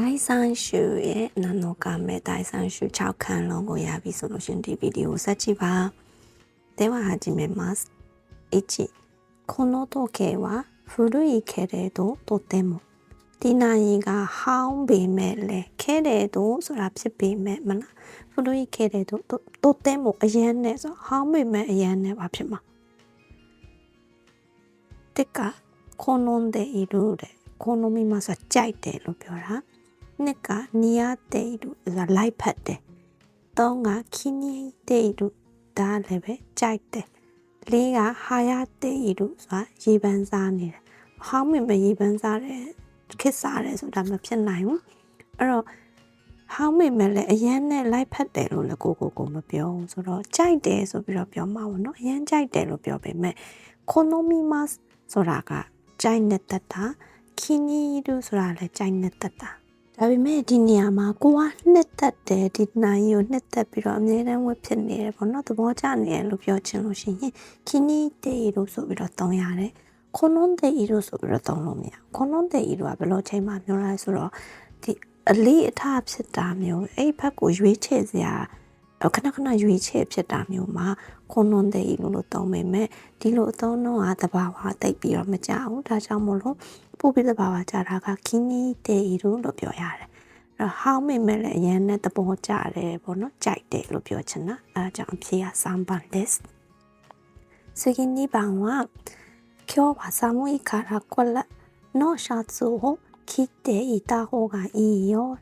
第3週へ7日目第3週チャオカンロゴやビソのディビデオサチバでは始めます。1この時計は古いけれどとても。ディナイがハウンビメレ。けれどそらピビメ。マナ古いけれどとても。あやねぞ。ハウンビメあやねはピマてか好んでいるれ。好みますはちゃいてるぴょら。 နှစ်ကနီယာတဲ့ဤလို့ဆိုတာလိုက်ဖတ်တယ်သုံးကခင်းနီတဲ့ဤလို့ဒါလည်းပဲကြိုက်တယ်လေးကဟာရတဲ့ဤလို့ဆိုတာရေပန်းစားနေတယ်ဟောင်းပေမဲ့ရေပန်းစားတယ်ခစ်စားတယ်ဆိုတာမဖြစ်နိုင်ဘူးအဲ့တော့ဟောင်းမိမဲ့လည်းအရန်နဲ့လိုက်ဖက်တယ်လို့လည်းကိုကိုကိုမပြောဘူးဆိုတော့ကြိုက်တယ်ဆိုပြီးတော့ပြောမှာပေါ့နော်အရန်ကြိုက်တယ်လို့ပြောပေမဲ့ economy ဆိုတာကကြိုက်နေတတ်တာခင်းနီဒူဆိုတာလည်းကြိုက်နေတတ်တာ ဒါပေမဲ့ဒီနေရာမှာကိုကနှစ်သက်တယ်ဒီနိုင်ကိုနှစ်သက်ပြီးတော့အမြဲတမ်းဝတ်ဖြစ်နေတယ်ပေါ့နော်သဘောကျနေတယ်လို့ပြောချင်လို့ရှိရင်ခင်းနီတေလို့ဆိုပြီးတော့တောင်းရတယ်ခွန်နွန်တေလို့ဆိုပြီးတော့တောင်းလို့မရခွန်နွန်တေလို့ကဘယ်လိုချိန်မှပြောလဲဆိုတော့ဒီအလေးအထဖြစ်တာမျိုးအဲ့ဘက်ကိုရွေးချယ်စရာ ခဏခဏရွေးချယ်ဖြစ်တာမျိုးမှာခွန်နွန်တေလို့လို့တောင်းပေမဲ့ဒီလိုအသုံးတော့ကတဘာဝတိတ်ပြီးတော့မကြဘူးဒါကြောင့်မို့လို့ပို့ပြီးတဘာဝကြတာကခင်းနီတေလို့လို့ပြောရတယ်အဲ့ဟောင်းမိမဲ့လည်းအရင်နဲ့သဘောကျတယ်ပေါ့နော်ကြိုက်တယ်လို့ပြောချင်တာအဲဒါကြောင့်အဖြေက3番です次2番は今日は寒いからこれのシャツを着ていた方がいいよ。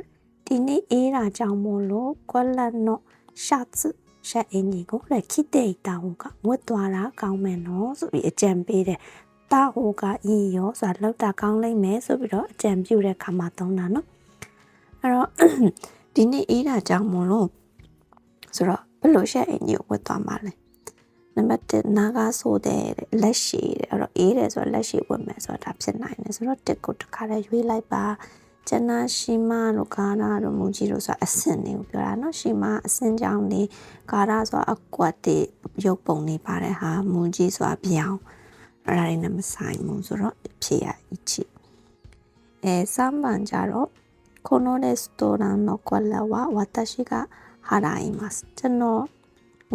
ဒီနေ့အေးတာကြောင့်မို့လို့ကွက်လက်の ရှာစုရှက်အင်ကြီးကိုလည်းခိတဲ့တာဟိုကငွတ်သွားတာကောင်းမယ်နော်ဆိုပြီးအကြံပေးတယ်တာဟိုကအင်းရောဆိုတာလောက်တာကောင်းလိမ့်မယ်ဆိုပြီးတော့အကြံပြုတဲ့ခါမှာသုံးတာနော်အဲ့တော့ဒီနေ့အေးတာကြောင့်မလို့ဆိုတော့ဘယ်လိုရှက်အင်ကြီးကိုဝတ်သွားမှာလဲနံပါတ်1နာကဆိုတဲ့လက်ရှိတဲ့အဲ့တော့အေးတယ်ဆိုတော့လက်ရှိဝတ်မယ်ဆိုတော့ဒါဖြစ်နိုင်တယ်ဆိုတော့တစ်ကိုတစ်ခါလဲရွေးလိုက်ပါ ကျန်နာရှိမတို့ကာနာတို့မူကြီးတို့ဆိုတာအစင်တွေကိုပြောတာเนาะရှိမအစင်ကြောင့်နေကာရာဆိုတာအကွက်တွေရုပ်ပုံနေပါတယ်ဟာမူကြီးဆိုတာပြောင်းအဲ့ဒါတွေနဲ့မဆိုင်ဘူးဆိုတော့ဖြေရအချီအဲ3番ကြတော့このレストランのこれは私が払いますကျွန်တော်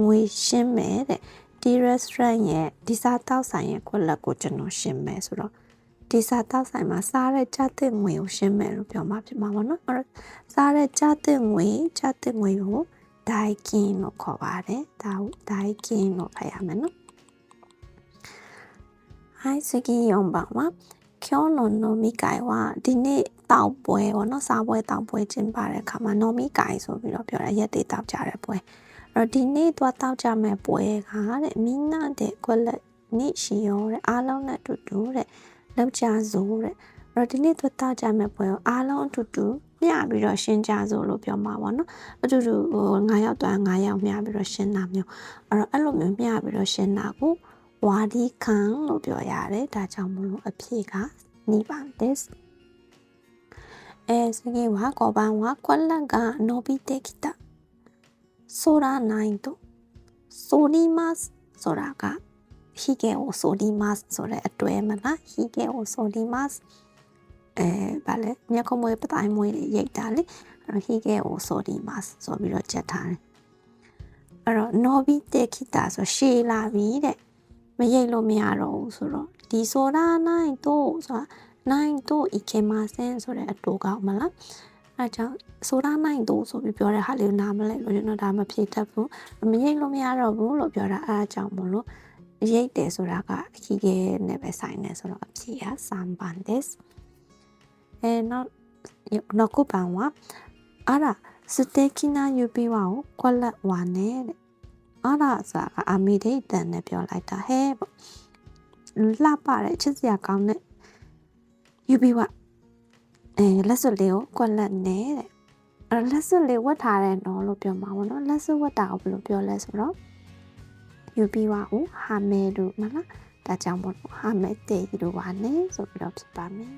ငွေရှင်းမယ်တဲ့ဒီ restaurant ရဲ့ဒီစားတောက်ဆိုင်ရဲ့ခွက်လက်ကိုကျွန်တော်ရှင်းမယ်ဆိုတော့ ဒီစားတောက်ဆိုင်မှာစားတဲ့ကြက်တဲ့ငွေကိုရှင်းမယ်လို့ပြောမှာဖြစ်မှာပေါ့နော်အဲ့တော့စားတဲ့ကြက်တဲ့ငွေကြက်တဲ့ငွေကိုဒိုင်ကင်လို့ခေါ်ပါတယ်ဒါဒိုင်ကင်လို့ဖတ်ရမယ်နော်ဟိုင်းစကီယုံပါဝါကျောင်းနော်နိုမီကိုင်ဝါဒီနေ့တောက်ပွဲပေါ့နော်စားပွဲတောက်ပွဲကျင်းပတဲ့အခါမှာနိုမီကိုင်ဆိုပြီးတော့ပြောရရက်တေးတောက်ကြတဲ့ပွဲအဲ့တော့ဒီနေ့သွားတောက်ကြမဲ့ပွဲကတဲ့မိနာတဲ့ကွက်လက်နိရှိရောတဲ့အားလုံးနဲ့တူတူတဲ့ လောက်ကြစို့တဲ့အဲ့တော့ဒီနေ့သွတ်သားကြမဲ့ပွဲကိုအားလုံးအတူတူမျှပြီးတော့ရှင်းကြစို့လို့ပြောမှာပေါ့နော်အတူတူဟို9ရောက်သွား9ရောက်မျှပြီးတော့ရှင်းတာမျိုးအဲ့တော့အဲ့လိုမျိုးမျှပြီးတော့ရှင်းတာကိုဝါဒီခံလို့ပြောရတယ်ဒါကြောင့်မလို့အဖြစ်ကနီးပါတဲ့အဲစကေဝါကောပန်ဝါခွက်လက်ကအနိုဘီတေခိတာဆိုရာနိုင်တော့ဆိုနီမတ်ဆိုတာက ဟီဂေကိုဆိုလီမတ်ဆိုတဲ့အတွဲမလားဟီဂေကိုဆိုလီမတ်အဲဗာလေမြက်ခမွေးပတိုင်းမွေးတွေရိတ်တာလေဟီဂေကိုဆိုလီမတ်ဆိုပြီးတော့ချက်ထားတယ်အဲ့တော့နော်ဘီတေခိတာဆိုရှေးလာပြီတဲ့မရိတ်လို့မရတော့ဘူးဆိုတော့ဒီဆိုတာနိုင်တော့ဆိုတာနိုင်တော့ဤကေမဆန်ဆိုတဲ့အတူကောက်မလားအဲကြောင့်ဆိုတာနိုင်တော့ဆိုပြီးပြောတဲ့ဟာလေးကိုနားမလဲလို့ကျွန်တော်ဒါမဖြေတတ်ဘူးမရိတ်လို့မရတော့ဘူးလို့ပြောတာအဲအကြောင်းမလို့ ရိတ်တယ်ဆိုတာကခီးခဲနဲ့ပဲဆိုင်နေဆိုတော့အဖြေက3番ですえー、の6番はあら素敵な指輪をこれはねあらဆိုတာကအမိဒိတ်တန်နဲ့ပြောလိုက်တာဟဲပေါ့လှပတဲ့ချစ်စရာကောင်းတဲ့ယူပြီးဝအဲလက်စွပ်လေးကိုကွက်လက်နဲ့တဲ့အဲလက်စွပ်လေးဝတ်ထားတဲ့နော်လို့ပြောမှာပေါ့နော်လက်စွပ်ဝတ်တာကိုဘယ်လိုပြောလဲဆိုတော့ ယူပြီးဝကိုဟာမဲလို့မလားဒါကြောင့်ပေါ့ဟာမဲတေးလို့ပါနဲ့ဆိုပြီးတော့ဖြစ်ပါမယ်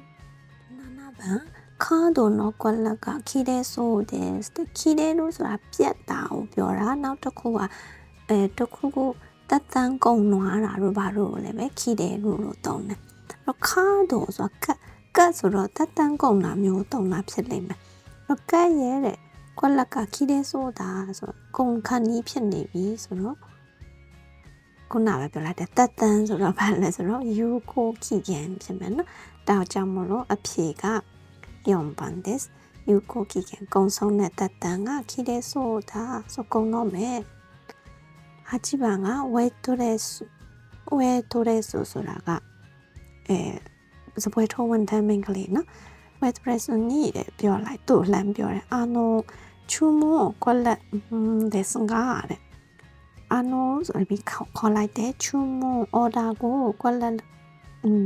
နာနာဗန်ခါဒိုနော်ကွက်လက်ကခီးတဲ့ဆိုတဲ့ခီးတဲ့လို့ဆိုတာပြက်တာကိုပြောတာနောက်တစ်ခုကအဲတစ်ခုခုတက်တန်းကုံနွားတာတို့ဘာလို့လဲပဲခီးတယ်လို့လို့တောင်းတယ်တော့ခါဒိုဆိုတာကတ်ကတ်ဆိုတော့တက်တန်းကုံတာမျိုးတုံတာဖြစ်လိမ့်မယ်တော့ကဲရဲတဲ့ကွက်လက်ကခီးတဲ့ဆိုတာဆိုတော့ကုံခဏီးဖြစ်နေပြီဆိုတော့ ခုနကပြောလိုက်တဲ့တက်တန်းဆိုတော့ဘာလဲဆိုတော့ယူကိုခီကန်ဖြစ်မယ်နော်ဒါကြောင့်မလို့အဖြေက4番です有効期限ကုံဆုံးတဲ့တက်တန်းကခီးတဲ့ဆိုတာဆိုကုံတော့မယ်8番က wait dress wait dress ဆိုတာကအဲစပွဲထုံးဝန်ထမ်းမင်းကလေးနော် wait dress နီးတယ်ပြောလိုက်သူ့လှမ်းပြောတယ်အာနိုချူမိုကွက်လက်ဒက်စငါတဲ့ အာနိုဆိုပြီးခေါ်လိုက်တဲ့ချူမိုအော်ဒါကိုကွက်လက်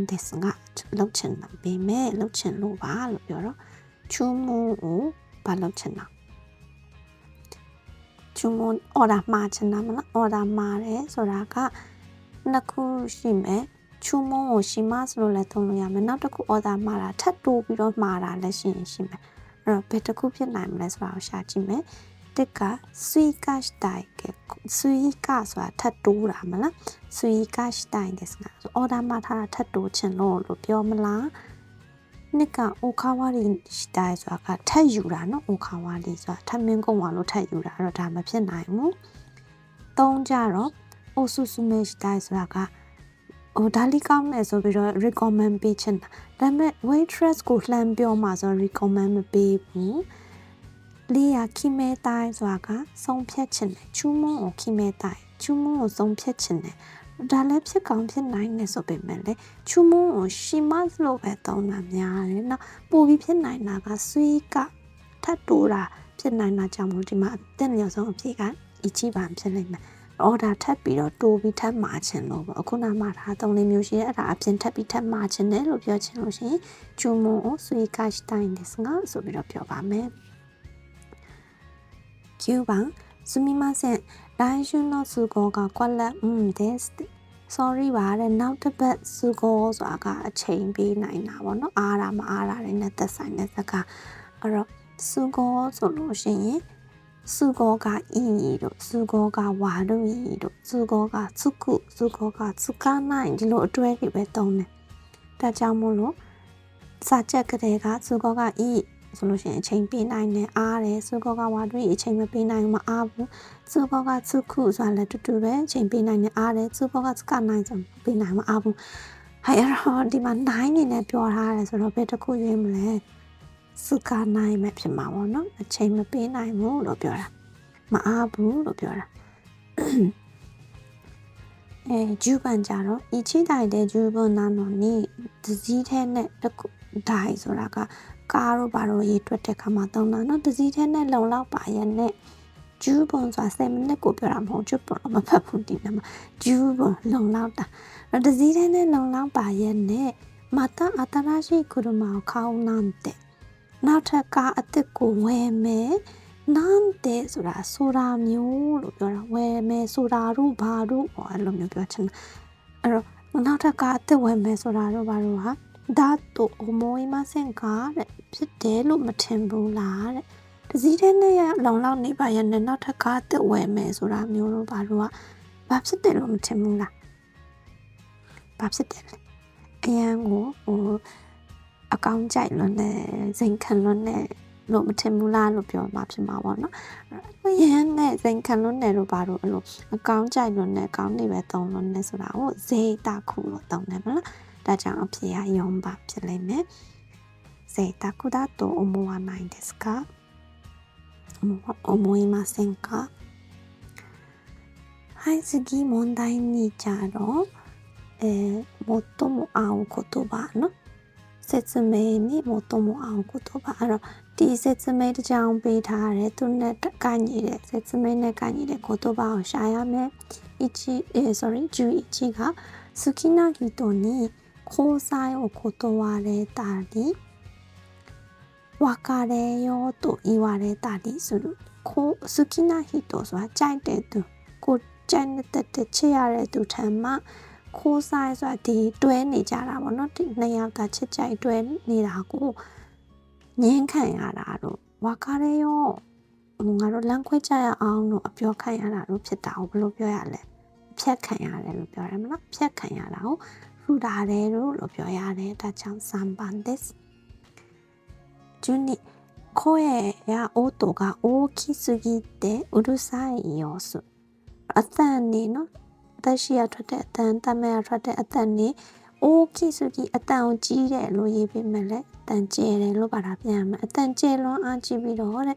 ဒက်စငါလောက်ချင်တာပေးမယ်လောက်ချင်လို့ပါလို့ပြောတော့ချူမိုကိုဘာလောက်ချင်တာချူမိုအော်ဒါမှာချင်တာမလားအော်ဒါမှာတယ်ဆိုတာကနှစ်ခုရှိမယ်ချူမုံကိုရှိမဆိုလို့လည်းသုံးလို့ရမယ်နောက်တစ်ခုအော်ဒါမှာတာထပ်တိုးပြီးတော့မှာတာလည်းရှိရင်ရှိမယ်အဲ့တော့ဘယ်တစ်ခုဖြစ်နိုင်မလဲဆိုတာကိုရှာကြည့်မယ် တစ်က sweet cash tie က sweet ကဆိုတာထပ်တိုးတာမလား sweet cash tie ですがအော်ဒါမှာထားတာထပ်တိုးချင်လို့လို့ပြောမလားနှစ်ကအိုခါဝါရီရှိတိုင်းဆိုတာကထပ်ယူတာနော်အိုခါဝါရီဆိုတာထပ်မင်းကုန်းဝါလို့ထပ်ယူတာအဲ့တော့ဒါမဖြစ်နိုင်ဘူးသုံးကြတော့အိုဆူဆူမေရှိတိုင်းဆိုတာကဟိုဒါလီကောင်းနေဆိုပြီးတော့ recommend ပေးချင်တာဒါပေမဲ့ waitress ကိုလှမ်းပြောမှဆို recommend မပေးဘူး လီယာခီမဲတိုင်းဆိုတာကဆုံးဖြတ်ချင်တယ်ချူးမုံကိုခီမဲတိုင်းချူးမုံကိုဆုံးဖြတ်ချင်တယ်ဒါလည်းဖြစ်ကောင်းဖြစ်နိုင်နေဆိုပေမဲ့လေချူးမုံကိုရှီမတ်လို့ပဲတောင်းတာများတယ်နော်ပိုပြီးဖြစ်နိုင်တာကဆွေးကထတ်တိုးတာဖြစ်နိုင်တာကြောင့်မို့ဒီမှာအသက်လျော်ဆုံးအဖြစ်ကအချီပါဖြစ်နေမယ်အော်ဒါထပ်ပြီးတော့တိုးပြီးထပ်မှာချင်လို့ပေါ့အခုနမှဒါသုံးလေးမျိုးရှိရဲအဲ့ဒါအပြင်ထပ်ပြီးထပ်မှာချင်တယ်လို့ပြောချင်လို့ရှိရင်ဂျူမွန်ကိုဆွေကရှ်တိုင်းですがဆိုပြီးတော့ပြောပါမယ် 9番すみません来週の都合がこれうんです sorry ပါတဲ့နောက်တစ်ပတ်စုကိုဆိုတာကအချိန်ပေးနိုင်တာပေါ့နော်အားတာမအားတာတွေနဲ့သက်ဆိုင်တဲ့စကားအဲ့တော့စုကိုဆိုလို့ရှိရင်စုကောကဤတို့စုကောကဝါတို့ဤတို့စုကောကစုကုစုကောကစုကနိုင်ဒီလိုအတွဲတွေပဲသုံးတယ်။ဒါကြောင့်မို့လို့စာချက်ကလေးကစုကောကဤ ဆိုလို့ရှိရင်အချိန်ပေးနိုင်တယ်အားတယ်စုကောကဝါတို့ဤအချိန်မပေးနိုင်မအားဘူးစုကောကစုခုဆိုတာလည်းတူတူပဲအချိန်ပေးနိုင်တယ်အားတယ်စုကောကစုကနိုင်ဆိုပေးနိုင်မအားဘူး။ဟဲ့အဲ့တော့ဒီမှာ9နေနဲ့ပြောထားတယ်ဆိုတော့ဘယ်တစ်ခုရွေးမလဲ။စုကနိုင်မှဖြစ်မှာပေါ့နော်အချိန်မပေးနိုင်ဘူးလို့ပြောတာမအားဘူးလို့ပြောတာအဲဂျူပန်ကြတော့ဤချိတိုင်တဲ့ဂျူပန်နာနော်နီဒဇီးထဲနဲ့တခုဒိုင်ဆိုတာက ကားတို့ဘာလို့ရေးတွက်တဲ့ခါမှာသုံးတာเนาะတစည်းထဲနဲ့လုံလောက်ပါရနဲ့ဂျူးပွန်ဆိုတာ7မိနစ်ကိုပြောတာမဟုတ်ဂျူးပွန်တော့မဖတ်ဘူးဒီနမှာဂျူးပွန်လုံလောက်တာအဲ့တစည်းထဲနဲ့လုံလောက်ပါရနဲ့မတာအတရာရှိကုရမောခေါင်းနမ်းတဲ့နောက်ထပ်ကားအစ်စ်ကိုဝယ်မယ်နမ်းတဲ့ဆိုတာဆိုတာမျိုးလို့ပြောတာဝယ်မယ်ဆိုတာတို့ဘာတို့ဟောအဲ့လိုမျိုးပြောချင်တာအဲ့တော့နောက်ထပ်ကားအစ်စ်ဝယ်မယ်ဆိုတာတို့ဘာတို့ဟာ ဒါတော့အမောမဆင်ကားတဲ့ဖြစ်တယ်လို့မထင်ဘူးလားတဲ့တစည်းတဲ့နဲ့လုံလောက်နေပါရဲ့နဲ့နောက်ထပ်ကားအစ်စ်ဝယ်မယ်ဆိုတာမျိုးတို့ဘာတို့ကဘာဖြစ်တယ်လို့မထင်ဘူးလားဘာဖြစ်တယ်လဲအရန်ကိုဟိုအကောင်းကြိုက်လွန်းတဲ့စိန်ခံလွန်းတဲ့လို့မထင်ဘူးလားလို့ပြောမှဖြစ်မှာပေါ့နော်။ရန်နဲ့စိန်ခံလွန်းတယ်လို့ပါတော့အဲ့လိုအကောင်းကြိုက်လွန်းတဲ့အကောင်းတွေပဲသုံးလွန်းနေဆိုတာကိုဇေတာခုလို့သုံးတယ်မလား။ ဒါကြောင့်အဖြေကယုံပါဖြစ်လိမ့်မယ်။ဇေတာခုだと思わないですか思いませんかはい次問題にじゃろえー、最も合う言葉の説明に最も合う言葉အဲ့တော့ဒီ説明တစ်ကြောင်းပေးထားတယ်သူနဲ့ကိုင်းညီတဲ့説明နဲ့ကိုင်းညီတဲ့言葉をရှာရမယ်1えー、sorry 11が好きな人に 交際を断れたり別れようと言われたりする好きな人ဆိုတာကြိုက်တဲ့သူကိုကြိုက်တဲ့ချစ်ရတဲ့သူထံမှာခိုးဆိုင်ဆိုတာဒီတွဲနေကြတာပေါ့နော်ဒီနှစ်ယောက်သာချစ်ကြိုက်တွဲနေတာကိုငင်းခံရတာတော့ဝါကားရဲရောငါတို့လမ်းခွဲကြရအောင်လို့အပြောခံရတာလို့ဖြစ်တာကိုဘယ်လိုပြောရလဲဖြတ်ခံရတယ်လို့ပြောရမလားဖြတ်ခံရတာကို ဖူတာတယ်လို့လို့ပြောရတယ်ဒါကြောင့်3番です12 声や音が大きすぎてうるさい様子အသံနေနော်တက်ရှိရထွက်တဲ့အတန်တမဲရထွက်တဲ့အတန်နေအိုးခိစုကြီးအတန်ကိုကြီးတယ်လို့ရေးပေးမယ်လေအတန်ကျဲတယ်လို့ပါတာပြန်မယ်အတန်ကျဲလွန်အားကြီးပြီးတော့တဲ့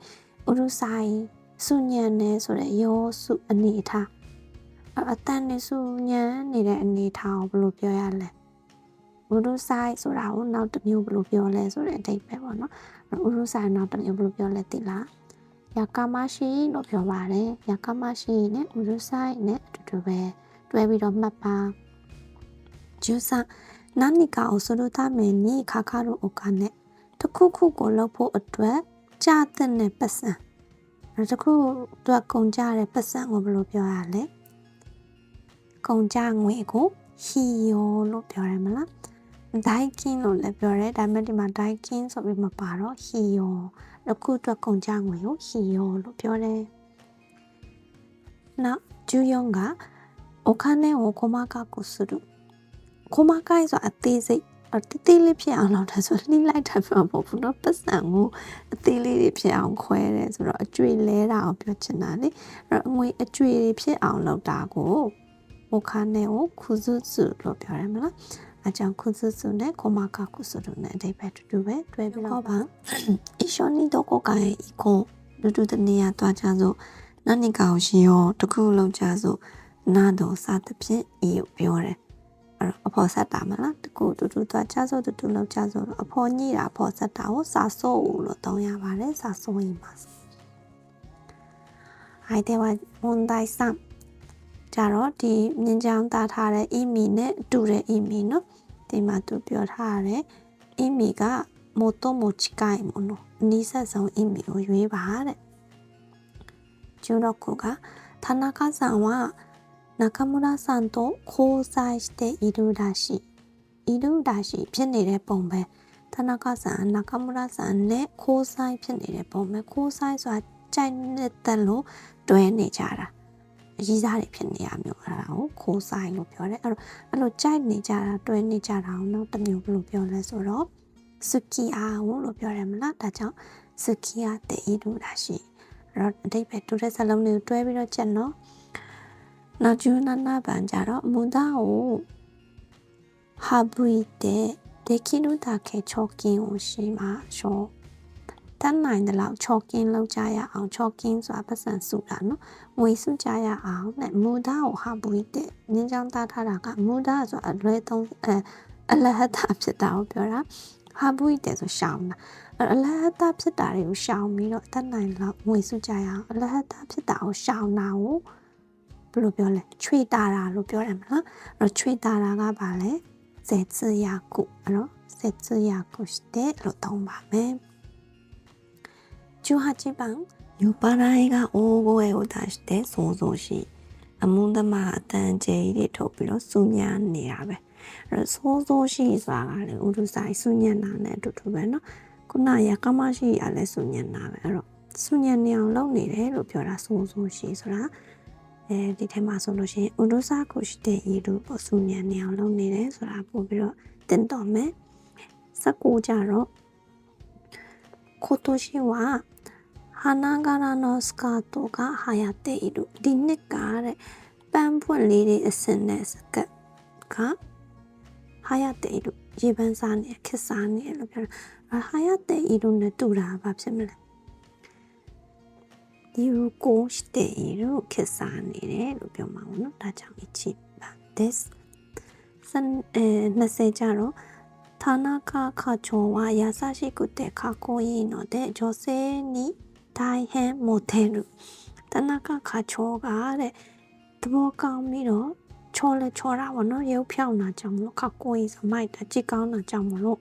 ဥရုဆိုင်စုညံနေဆိုတဲ့ရောစုအနေထား အတန်နေစုညံနေတဲ့အနေထားကိုဘယ်လိုပြောရလဲဥရုဆိုင်ဆိုတာကိုနောက်တစ်မျိုးဘယ်လိုပြောလဲဆိုတဲ့အတိတ်ပဲပေါ့နော်ဥရုဆိုင်နောက်တစ်မျိုးဘယ်လိုပြောလဲသိလားယာကာမရှိလို့ပြောပါတယ်ယာကာမရှိနဲ့ဥရုဆိုင်နဲ့အတူတူပဲတွဲပြီးတော့မှတ်ပါဂျူဆာနာနီကာကိုဆိုလိုသားမယ်နီခါခါတို့အိုကနဲ့တခုခုကိုလုပ်ဖို့အတွက်ကြာတဲ့ပတ်စံနောက်တစ်ခုတော့ကုန်ကြတဲ့ပတ်စံကိုဘယ်လိုပြောရလဲ ကုန်ကြငွေကိုဟီယိုလို့ပြောရမလားဒိုင်ကင်းလို့လည်းပြောတယ်ဒါပေမဲ့ဒီမှာဒိုင်ကင်းဆိုပြီးမပါတော့ဟီယိုအခုအတွက်ကုန်ကြငွေကိုဟီယိုလို့ပြောတယ်နောက်ဂျူယုံကお金を細かくする細かいဆိုအသေးစိတ်အသေးသေးလေးဖြစ်အောင်လုပ်တယ်ဆိုလှိလိုက်တာပြောမဟုတ်ဘူးเนาะပတ်စံကိုအသေးလေးတွေဖြစ်အောင်ခွဲတယ်ဆိုတော့အကျွေလဲတာအောင်ပြောချင်တာလေအဲ့တော့ငွေအကျွေတွေဖြစ်အောင်လုပ်တာကို မုခနဲ့ကိုခုစုစုလို့ပြောရမလားအကြောင်းခုစုစုနဲ့ကိုမကခုစုတို့နဲ့အဓိပ္ပာယ်တူတူပဲတွဲပြီးတော့ပါအရှောင်းနီတော့ကိုကရဲ့ဤကိုလူတူတနေရသွားကြစို့နောက်နှစ်ကောင်ရှင်ရောတခုလုံးကြစို့နာတော့စသဖြင့်ဤကိုပြောတယ်အဲ့တော့အဖော်ဆက်တာမလားတကူတူတူသွားကြစို့တူတူလောက်ကြစို့လို့အဖော်ညိတာအဖော်ဆက်တာကိုစာစို့လို့တောင်းရပါတယ်စာစို့ရင်ပါ相手は問題3 ကြတော့ဒီမြင်းချောင်းတားထားတဲ့ email နဲ့တူတဲ့ email เนาะဒီမှာသူပြောထားတဲ့ email ကမို့တော့မို့ချိကိုင်မလို့အနည်းဆက်ဆုံး email ကိုရွေးပါတဲ့ကျူတော့ကိုက田中さんは中村さんと交際しているらしい。いるらしいဖြစ်နေတဲ့ပုံပဲ田中さん中村さんနဲ့交際ဖြစ်နေတဲ့ပုံပဲ交際ဆိုတာကြိုက်နေတဲ့လို့တွဲနေကြတာ အကြီးစားတွေဖြစ်နေရမျိုးအဲ့ဒါကိုခိုးဆိုင်လို့ပြောတယ်အဲ့တော့အဲ့လိုကြိုက်နေကြတာတွဲနေကြတာအောင်တော့တမျိုးဘယ်လိုပြောလဲဆိုတော့စုကီအာဝလို့ပြောတယ်မလားဒါကြောင့်စုကီယာတည်ဤလို့လာရှိအဲ့တော့အတိတ်ပဲတူတဲ့စလုံးတွေကိုတွဲပြီးတော့ချက်နော်နောက်ကျူနာနာပန်ကြတော့မွန်သားကိုဟာဘူးတဲ့ဒေခိနုတာခေချောကင်းကိုရှိမှာရှော တတ်နိုင်တဲ့လောက်ချော့ကင်းလောက်ကြရအောင်ချော့ကင်းစွာပတ်စံစုတာနော်ငွေစုကြရအောင်နဲ့မူဒါကိုဟာပွေးတဲ့နင်းချောင်းတားထားတာကမူဒါဆိုအလွဲသုံးအအလဟတာဖြစ်တာကိုပြောတာဟာပွေးတဲ့ဆိုရှောင်းတာအလဟတာဖြစ်တာတွေကိုရှောင်းပြီးတော့တတ်နိုင်လောက်ငွေစုကြရအောင်အလဟတာဖြစ်တာကိုရှောင်းတာကိုဘယ်လိုပြောလဲချွေတာတာလို့ပြောတယ်မလားအဲ့တော့ချွေတာတာကဘာလဲစေတရာကုအဲ့တော့စေတရာကုしてလို့သုံးပါမယ် 18번 요바라이가 오고에 오다시 때 소소시 아문다마 아딴 제일이 토비로 수냐니라베 소소시 사가래 우루사이 수냐나네 두두베노 꾸나야 까마시 알레 수냐나베 그래서 စုညံနေအောင်လုပ်နေတယ်လို့ပြောတာဆိုဆိုရှိဆိုတာအဲဒီထဲမှာဆိုလို့ရှိရင်ဥဒုစကိုရှိတဲ့ဤလူပေါ့စုညံနေအောင်လုပ်နေတယ်ဆိုတာပို့ပြီးတော့တင်တော်မယ်စကူကြတော့今年は花柄のスカートが流行っている。Dinnikare リエスネスが流行っている。自分さんに、キさんに、流行っているね、ドラバブシムレ。流行している決算にね、ルビョマウのダジャン一番です。さんえー、なぜじゃろ田中課長は優しくてかっこいいので女性に大変モテる田中課長ကတဲ့သဘောကောင်းပြီးတော့ချောလဲချောတာပေါ့နော်ရုပ်ဖြောင်းတာကြောင့်မလို့かっこいいဆိုမိုက်တာကြည့်ကောင်းတာကြောင့်မလို့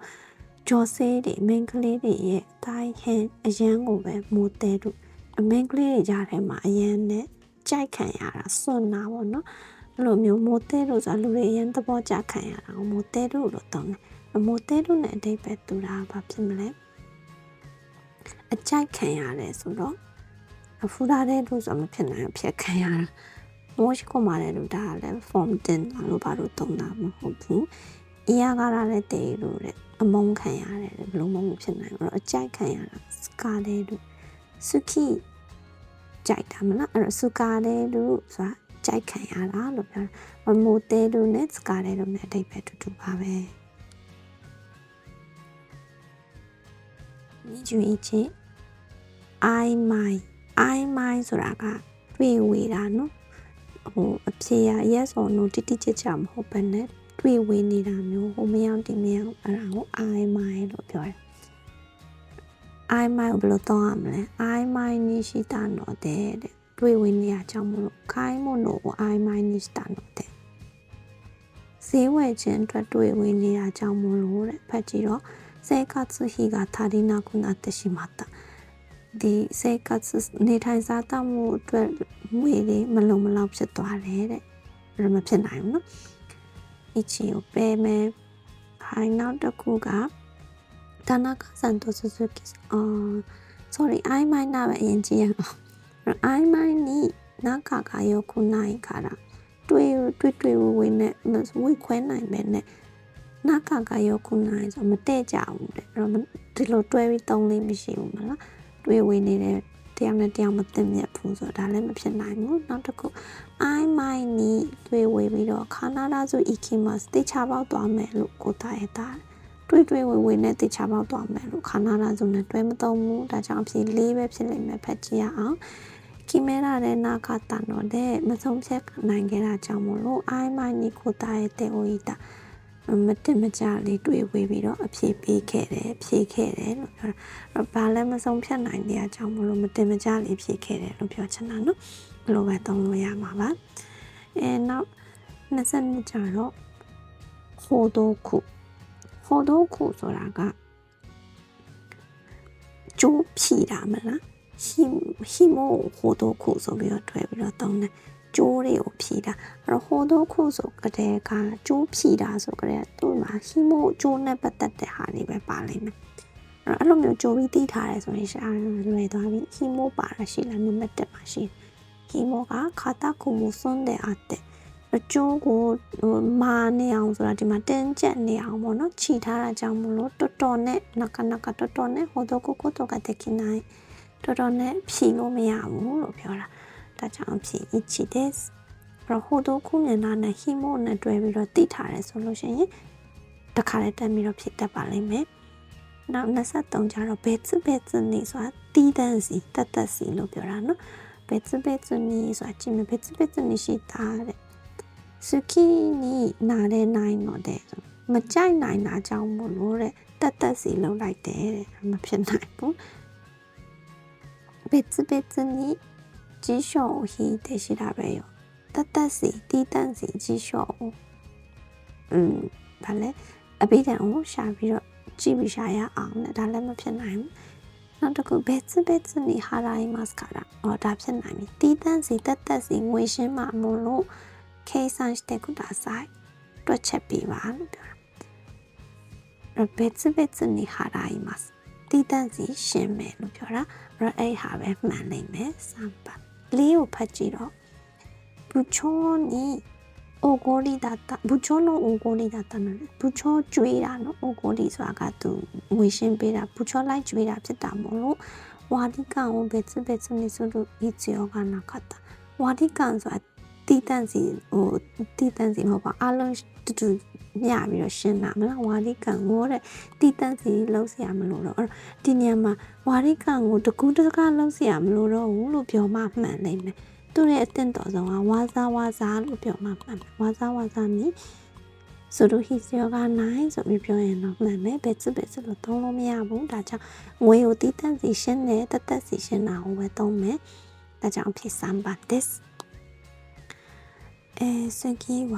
ဂျော်ဆေးတွေမင်းကလေးတွေရဲ့တိုင်းဟန်အရန်ကိုပဲမိုတဲတို့အမင်းကလေးတွေကြားထဲမှာအရင်နဲ့ကြိုက်ခံရတာစွန့်တာပေါ့နော်အဲ့လိုမျိုးမိုတဲလို့ဆိုတာလူတွေအရင်သဘောကျခံရတာကိုမိုတဲလို့လို့တောင်းတယ်မိုတဲလို့နဲ့အတိတ်ပဲတူတာဘာဖြစ်မလဲ အကြိုက်ခံရတယ်ဆိုတော့အဖူလာတဲ့လို့ဆိုမဖြစ်နိုင်ဖြစ်ခံရတာမိုးရှိကိုမာတဲ့လူဒါလည်း form တင်တာလို့ဘာလို့တုံးတာမဟုတ်ဘူးအရာကားရတဲ့တေလို့တဲ့အမုန်းခံရတယ်ဘယ်လိုမှမဖြစ်နိုင်ဘူးအဲ့တော့အကြိုက်ခံရတာစကားတဲ့လူစုခိကြိုက်တာမလားအဲ့တော့စုကားတဲ့လူဆိုတာကြိုက်ခံရတာလို့ပြောတာမိုတဲလူနဲ့စကားတဲ့လူနဲ့အတိတ်ပဲတူတူပါပဲ မြကျွေးချစ် I my I my ဆိုတာကတွေ့ဝေတာနော်ဟိုအဖြေရ yes or no တိတိကျကျမဟုတ်ဘဲနဲ့တွေ့ဝေနေတာမျိုးဟိုမရောက်ဒီမရောက်အဲ့ဒါကို I my လို့ပြောတယ် I my ကိုဘယ်လိုသုံးရမလဲ I my နိရှိတာနော်တဲ့တဲ့တွေ့ဝေနေရကြောင့်မလို့ခိုင်းမလို့ I my နိရှိတာနော်တဲ့ဈေးဝယ်ခြင်းအတွက်တွေ့ဝေနေတာကြောင့်မလို့တဲ့ဖတ်ကြည့်တော့ 生活費が足りなくなってしまったဒီ生活နေထိုင်စားသောက်မှုအတွက်ငွေတွေမလုံမလောက်ဖြစ်သွားတယ်တဲ့ဒါမဖြစ်နိုင်ဘူးနော်အချီကိုပဲမယ်ခိုင်းနောက်တစ်ခုက田中さんと鈴木さんあ sorry 曖昧なပဲအရင်ကြည့်ရအောင်曖昧に仲が良くないからတွေ့တွေ့တွေ့ဝဝနဲ့ဝိခွဲနိုင်ပဲနဲ့ နာကကရောခုနိုင်ဆိုမတဲ့ကြဘူးတဲ့အဲ့တော့ဒီလိုတွဲပြီးသုံးလေးမရှိဘူးမလားတွေးဝင်နေတဲ့တယောက်နဲ့တယောက်မသိမြတ်ဘူးဆိုတော့ဒါလည်းမဖြစ်နိုင်ဘူးနောက်တစ်ခု I might need တွေးဝေပြီးတော့ခန္ဓာလာစု ikimas တေချပေါက်သွားမယ်လို့ကိုတာရတာတွေးတွေးဝေဝေနဲ့တေချပေါက်သွားမယ်လို့ခန္ဓာလာစုနဲ့တွဲမသုံးဘူးဒါကြောင့်အဖြစ်လေးပဲဖြစ်လိမ့်မယ်ဖတ်ကြည့်ရအောင်ကီမဲရာတဲ့နာခတာတော့တဲ့မဆုံးဖြတ်နိုင်ခဲ့တာကြောင့်မလို့ I might need ကိုတာရတဲ့ oita မတင်မကြလေးတွေ့ဝေးပြီးတော့အဖြေပေးခဲ့တယ်ဖြေခဲ့တယ်လို့ပြောတာဘာလည်းမဆုံးဖြတ်နိုင်တဲ့အကြောင်းမလို့မတင်မကြလေးဖြေခဲ့တယ်လို့ပြောချင်တာနော်ဘယ်လိုပဲသုံးလို့ရမှာပါအဲနောက်20ကြတော့ဟိုတိုခုဟိုတိုခုဆိုတာကကျိုးဖြီတာမလားဟီဟီမိုဟိုတိုခုဆိုပြီးတော့တွဲပြီးတော့သုံးတယ် ကျိုးတွေကိုဖြီးတာအဲ့တော့ဟိုတော့ခုဆိုကြတဲ့ကကျိုးဖြီးတာဆိုကြတဲ့သူ့မှာဟီမိုကျိုးနဲ့ပတ်သက်တဲ့ဟာတွေပဲပါလိမ့်မယ်အဲ့တော့အဲ့လိုမျိုးကြိုးပြီးသိထားရဲဆိုရင်ရှာလွယ်သွားပြီဟီမိုပါတာရှိလားနံပါတ်1ပါရှိဟီမိုကခါတာကူမူစွန်းတဲ့အတဲ့အကျိုးကိုမာနေအောင်ဆိုတာဒီမှာတင်းကျပ်နေအောင်ပေါ့နော်ခြိထားတာကြောင့်မလို့တော်တော်နဲ့နကနကတော်တော်နဲ့ဟိုတော့ကိုကိုတော့ကတကိနိုင်တော်တော်နဲ့ဖြီလို့မရဘူးလို့ပြောတာ ဒါကြောင့်ဖြစ် itchy ですပြီးတော့ဟိုတို့ခုမျက်နှာနဲ့ hemo နဲ့တွဲပြီးတော့တိထားတယ်ဆိုလို့ရှိရင်တစ်ခါလေးတက်ပြီးတော့ဖြစ်တတ်ပါလိမ့်မယ်နောက်23ကျတော့ဘက်စ်ဘက်စ်နီဆိုတာတီးတန်းစီတက်တက်စီလို့ပြောတာနော်ဘက်စ်ဘက်စ်နီဆိုတာချင်းဘက်စ်ဘက်စ်နီရှိတာတဲ့စကီနီနားတဲ့နိုင်တော့တဲ့မကြိုက်နိုင်တာကြောင့်မို့လို့တဲ့တက်တက်စီလုံလိုက်တယ်တဲ့မဖြစ်နိုင်ဘူးဘက်စ်ဘက်စ်နီ လျှော့ဟီတရှိတာပဲရောတတ်တတ်စီတီးတန့်စီကြီးလျှော့อืมဒါလည်းအပိဒံကိုရှာပြီးတော့ကြည့်ပြီးရှာရအောင်နဲ့ဒါလည်းမဖြစ်နိုင်ဘူးနောက်တစ်ခုဘက်စ်ဘက်စ်နီဟာရိုင်းမတ်ကာရာအော်ဒါဖြစ်နိုင်ပြီတီးတန့်စီတက်တက်စီငွေရှင်းမှမလို့ K ဆန်してくださいတွက်ချက်ပေးပါလို့ပြောတာဘက်စ်ဘက်စ်နီဟာရိုင်းမတ်တီးတန့်စီရှင်းမယ်လို့ပြောတာအဲ့အဲ့ဟာပဲမှန်နိုင်မယ်စမ်းပါ လေးကိုဖတ်ကြည့်တော့ဘူချောနီအိုဂိုလီဒတာဘူချောနိုအိုဂိုလီဒတာနော်ဘူချောကျွေးတာနော်အိုဂိုလီဆိုတာကသူငွေရှင်းပေးတာဘူချောလိုက်ကျွေးတာဖြစ်တာမို့လို့ဝါဒီကန်ကိုဘယ်စစ်ဘယ်စစ်နေဆိုလို့ဒီချေောကနာခတာဝါဒီကန်ဆိုတာ တီးတန့်စီဟိုတီးတန့်စီမဟုတ်ပါအလုံးတူတူမျှပြီးတော့ရှင်းတာမလားဝါရီကံကိုတဲ့တီးတန့်စီလုံးစရာမလိုတော့အဲ့ဒီညမှာဝါရီကံကိုတကူးတကားလုံးစရာမလိုတော့ဘူးလို့ပြောမှမှန်နေမယ်သူ့ရဲ့အသင့်တော်ဆုံးကဝါစာဝါစာလို့ပြောမှမှန်တယ်ဝါစာဝါစာမြည်ဆိုတော့ his yoga 9ဆိုပြီးပြောရင်တော့မှန်တယ်ဘယ်စစ်ဘယ်စစ်လို့သုံးလို့မရဘူးဒါကြောင့်ငွေကိုတီးတန့်စီရှင်းတယ်တသက်စီရှင်းတာကိုပဲသုံးမယ်ဒါကြောင့်ဖြစ်စမ်းပါ this အဲစကီးက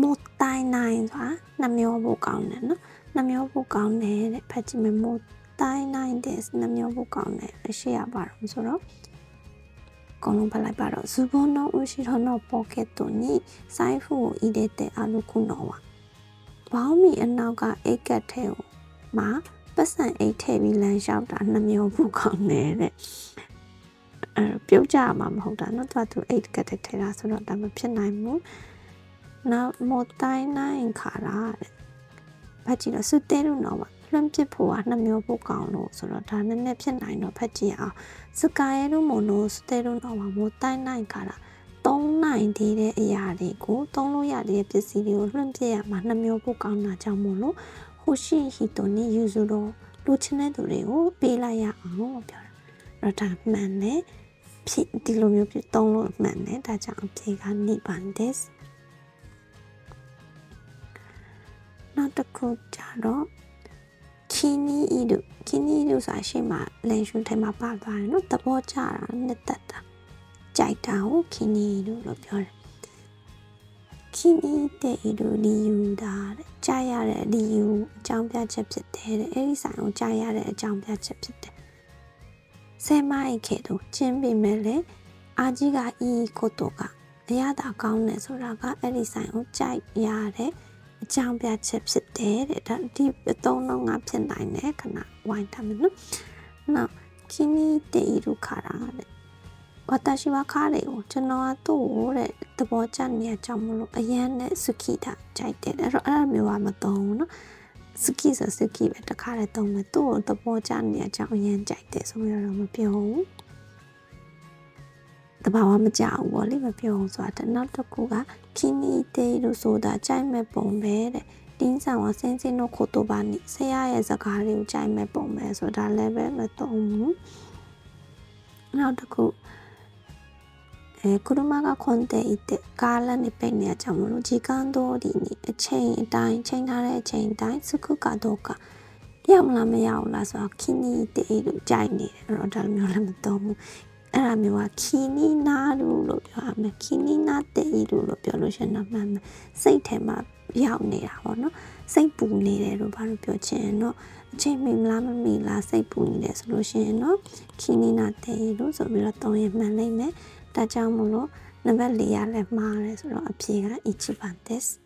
မိုတိုင်နိုင်ဆိုတာနှမျောဖို့ကောင်းတယ်နော်နှမျောဖို့ကောင်းတယ်တဲ့ဖတ်ကြည့်မယ်မိုတိုင်နိုင်တဲ့နှမျောဖို့ကောင်းတယ်အရှိရပါတော့ဆိုတော့အကုန်လုံးဖတ်လိုက်ပါတော့ဇူဘွန်နောဦးရှိတော်နောပေါကက်တိုနီဆိုင်ဖူကိုဤတဲ့တဲ့အလူခုနောပါဘောင်းမီအနောက်ကအိတ်ကက်ထဲကိုမှာပတ်စံအိတ်ထည့်ပြီးလမ်းလျှောက်တာနှမျောဖို့ကောင်းတယ်တဲ့ အဲပြုတ်ကြမှာမဟုတ်တာเนาะသူကသူအိတ်ကတ်ထဲထည့်တာဆိုတော့ဒါမဖြစ်နိုင်ဘူးနောက်မိုတိုင်းနိုင်ခါရာတဲ့ ဖတ်ကြည့်တော့စွတဲလို့တော့လွန့်ပစ်ဖို့ကနှမျောဖို့ကောင်းလို့ဆိုတော့ဒါနည်းနည်းဖြစ်နိုင်တော့ဖတ်ကြည့်အောင်စကားရဲလို့မလို့စွတဲလို့တော့မို့တိုင်းနိုင်ကြတာသုံးနိုင်သေးတဲ့အရာတွေကိုသုံးလို့ရတဲ့ပစ္စည်းတွေကိုလွန့်ပစ်ရမှာနှမျောဖို့ကောင်းတာကြောင့်မို့လို့ဟိုရှိဟီတိုနီယူဇူတော့လူချင်းတဲ့သူတွေကိုပေးလိုက်ရအောင်ပြောတာအဲ့ဒါမှန်တယ် ဖြစ်ဒီလိုမျိုးပြသုံးလို့မှန်တယ်ဒါကြောင့်အဖြေကနေပန်ဒက်နောက်တစ်ခုကြတော့ခီနီအီဒုခီနီအီဒုဆိုတာရှေ့မှာလန်ရှုထဲမှာပါသွားတယ်နော်သဘောကျတာနှစ်သက်တာကြိုက်တာကိုခီနီအီဒုလို့ပြောတယ်ခီနီတဲ့အီဒုလီယူတာတဲ့ကြားရတဲ့လီယူအကြောင်းပြချက်ဖြစ်တယ်တဲ့အဲ့ဒီဆိုင်ကိုကြားရတဲ့အကြောင်းပြချက်ဖြစ်တယ် ဆဲမိုက်ခေတုကျင်းပေမဲ့လေအာကြီးကအီကိုတိုကအရသာကောင်းတယ်ဆိုတာကအဲ့ဒီဆိုင်ကိုကြိုက်ရတဲ့အကြောင်းပြချက်ဖြစ်တယ်တဲ့ဒါဒီအသုံးလုံးကဖြစ်နိုင်တယ်ခဏဝိုင်းထားမယ်နော်နောက်ခီနီတေイルခါရာတဲ့私は彼をကျွန်တော်ကသူ့ကိုတဲ့သဘောကျနေတဲ့အကြောင်းမလို့အရန်နဲ့စကီတာကြိုက်တယ်အဲ့တော့အဲ့လိုမျိုးကမသုံးဘူးနော် စကီဆိုစကီပဲတခါတည်းသုံးမယ်သူ့ကိုသဘောကျနေတဲ့အကြောင်းအရန်ကြိုက်တယ်ဆိုပြီးတော့မပြောဘူးတဘာဝမကြဘူးဗောလေမပြောဘူးဆိုတာနောက်တစ်ခုကခီနီတေလို့ဆိုတာကြိုက်မဲ့ပုံပဲတဲ့တင်းဆောင်ကစင်းစင်းတို့ခိုတိုပါနေဆရာရဲ့စကားလေးကိုကြိုက်မဲ့ပုံပဲဆိုတာလည်းပဲမသုံးဘူးနောက်တစ်ခု အဲ車が混んでいてကားလမ်းနေပိတ်နေကြမလို့時間通りにအချိန်အတိုင်းချိန်ထားတဲ့အချိန်တိုင်းစကုကတော့ကရောက်မလားမရောက်လားဆိုတော့ခီနီတေလို့ကြိုက်နေတယ်အဲ့တော့ဒါမျိုးလည်းမသုံးဘူးအဲ့ဒါမျိုးကခီနီနာလို့လို့ပြောရမယ်ခီနီနာတေလို့လို့ပြောလို့ရှိရင်တော့မှန်မယ်စိတ်ထဲမှာရောက်နေတာပေါ့နော်စိတ်ပူနေတယ်လို့ဘာလို့ပြောချင်တော့အချိန်မီမလားမမီလားစိတ်ပူနေတယ်ဆိုလို့ရှိရင်တော့ခီနီနာတေလို့ဆိုပြီးတော့သုံးရမှန်နိုင်မယ် ဒါကြောင့်မို့လို့နံပါတ်၄ရလည်းမှားတယ်ဆိုတော့အဖြေက ichiban desu